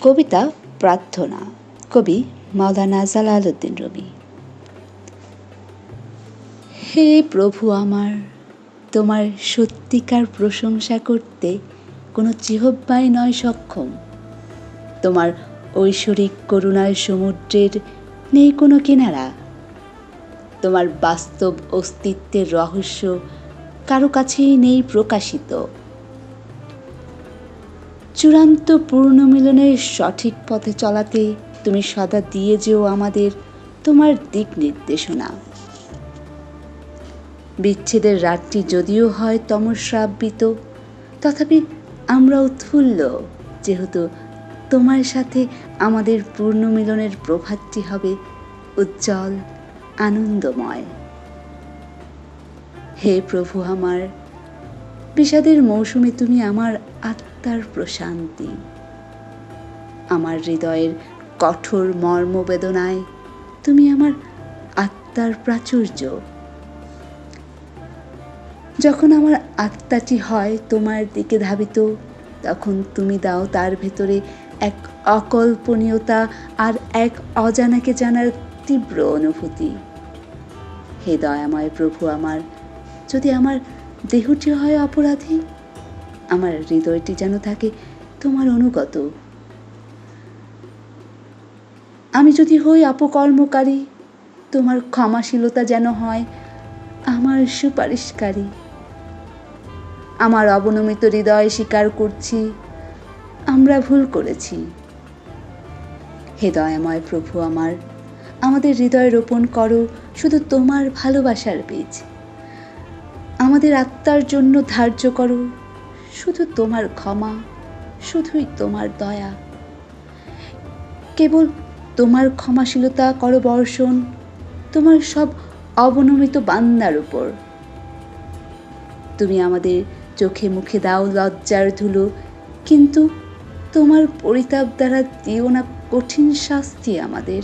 কবিতা প্রার্থনা। কবি মাওলানা জালালউদ্দিন রবি। হে প্রভু আমার, তোমার সত্যিকার প্রশংসা করতে কোনো জিহব্বাই নয় সক্ষম। তোমার ঐশ্বরিক করুণায় সমুদ্রের নেই কোনো কিনারা। তোমার বাস্তব অস্তিত্বের রহস্য কারও কাছেই নেই প্রকাশিত। চূড়ান্ত পূর্ণমিলনের সঠিক পথে চলাতে তুমি সদা দিয়ে যেও আমাদের তোমার দিক নির্দেশনা। বিচ্ছেদের রাতটি যদিও হয় তমস্রাবৃত তথাপি আমরা উৎফুল্ল যেহেতু তোমার সাথে আমাদের পূর্ণ মিলনের প্রভাতটি হবে উজ্জ্বল, আনন্দময়। হে প্রভু আমার, বিষাদের মৌসুমে তুমি আমার আত্মার প্রশান্তি। আমার হৃদয়ের কঠোর মর্মবেদনায় তুমি আমার আত্মার প্রাচুর্য। যখন আমার আত্মাটি হয় তোমার দিকে ধাবিত, তখন তুমি দাও তার ভেতরে এক অকল্পনীয়তা আর এক অজানাকে জানার তীব্র অনুভূতি। হে দয়াময় প্রভু আমার, যদি আমার দেহটি হয় অপরাধী আমার হৃদয়টি যেন থাকে তোমার অনুগত। আমি যদি হই অপকর্মকারী, তোমার ক্ষমাশীলতা যেন হয় আমার সুপারিশকারী। আমার অবনমিত হৃদয় স্বীকার করছি, আমরা ভুল করেছি। হে দয়াময় প্রভু আমার, আমাদের হৃদয় রোপণ করো শুধু তোমার ভালোবাসার বীজ। আমাদের আত্মার জন্য ধার্য করো শুধু তোমার ক্ষমা, শুধুই তোমার দয়া। কেবল তোমার ক্ষমাশীলতা করো বর্ষণ, তোমার সব অবনমিত বান্দার উপর। তুমি আমাদের চোখে মুখে দাও লজ্জার ধুলো, কিন্তু তোমার পরিতাপ দ্বারা দিও না কঠিন শাস্তি আমাদের।